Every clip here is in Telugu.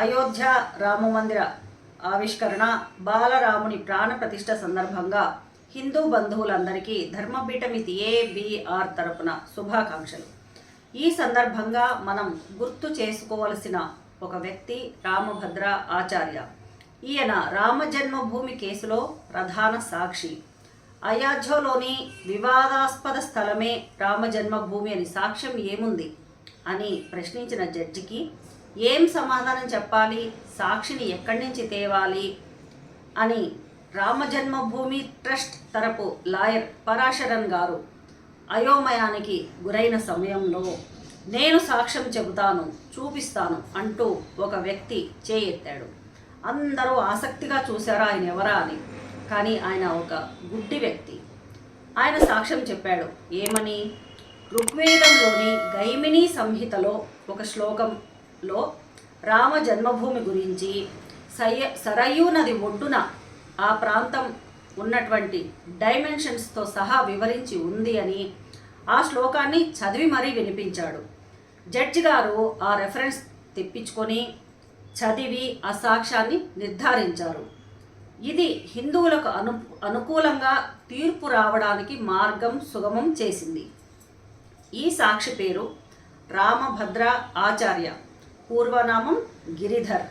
అయోధ్య రామమందిర ఆవిష్కరణ బాలరాముని ప్రాణ ప్రతిష్ఠ సందర్భంగా హిందూ బంధువులందరికీ ధర్మపీఠమితి ఏబిఆర్ తరపున శుభాకాంక్షలు. ఈ సందర్భంగా మనం గుర్తు చేసుకోవలసిన ఒక వ్యక్తి రామభద్ర ఆచార్య. ఈయన రామజన్మభూమి కేసులో ప్రధాన సాక్షి. అయోధ్యలోని వివాదాస్పద స్థలమే రామజన్మభూమి అని సాక్ష్యం ఏముంది అని ప్రశ్నించిన జడ్జికి ఏం సమాధానం చెప్పాలి? సాక్షిని ఎక్కడి నుంచి తేవాలి? అని రామజన్మభూమి ట్రస్ట్ తరపు లాయర్ పరాశరన్ గారు అయోమయానికి గురైన సమయంలో నేను సాక్ష్యం చెబుతాను చూపిస్తాను అంటూ ఒక వ్యక్తి చేయెత్తాడు. అందరూ ఆసక్తిగా చూశారు ఆయన ఎవరా అని. కానీ ఆయన ఒక గుడ్డి వ్యక్తి. ఆయన సాక్ష్యం చెప్పాడు ఏమని? ఋగ్వేదంలోని గైమిని సంహితలో ఒక శ్లోకం లో రామ జన్మభూమి గురించి సయ సరయూ నది ఒడ్డున ఆ ప్రాంతం ఉన్నటువంటి డైమెన్షన్స్తో సహా వివరించి ఉంది అని ఆ శ్లోకాన్ని చదివి మరీ వినిపించాడు. జడ్జి గారు ఆ రెఫరెన్స్ తెప్పించుకొని చదివి ఆ సాక్ష్యాన్ని నిర్ధారించారు. ఇది హిందువులకు అను అనుకూలంగా తీర్పు రావడానికి మార్గం సుగమం చేసింది. ఈ సాక్షి పేరు రామభద్ర ఆచార్య. పూర్వనామం గిరిధర్.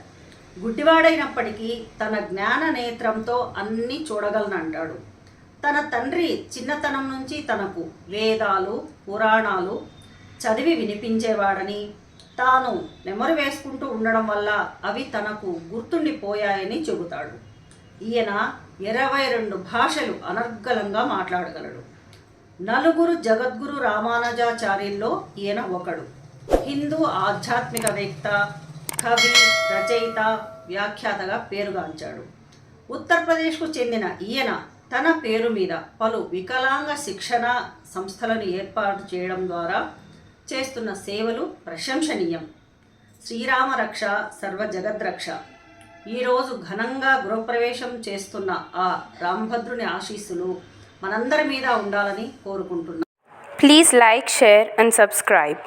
గుడ్డివాడైనప్పటికీ తన జ్ఞాన నేత్రంతో అన్నీ చూడగలనంటాడు. తన తండ్రి చిన్నతనం నుంచి తనకు వేదాలు పురాణాలు చదివి వినిపించేవాడని తాను నెమరు వేసుకుంటూ ఉండడం వల్ల అవి తనకు గుర్తుండిపోయాయని చెబుతాడు. ఈయన ఇరవై రెండు భాషలు అనర్గలంగా మాట్లాడగలడు. నలుగురు జగద్గురు రామానుజాచార్యుల్లో ఈయన ఒకడు. హిందూ ఆధ్యాత్మికవేత్త కవి రచయిత వ్యాఖ్యాతగా పేరుగాంచాడు. ఉత్తరప్రదేశ్కు చెందిన ఈయన తన పేరు మీద పలు వికలాంగ శిక్షణ సంస్థలను ఏర్పాటు చేయడం ద్వారా చేస్తున్న సేవలు ప్రశంసనీయం. శ్రీరామరక్ష సర్వజగద్రక్ష సర్వ జగద్రక్ష ఈరోజు ఘనంగా గృహప్రవేశం చేస్తున్న ఆ రామభద్రుని ఆశీస్సులు మనందరి మీద ఉండాలని కోరుకుంటున్నాను please like share and subscribe.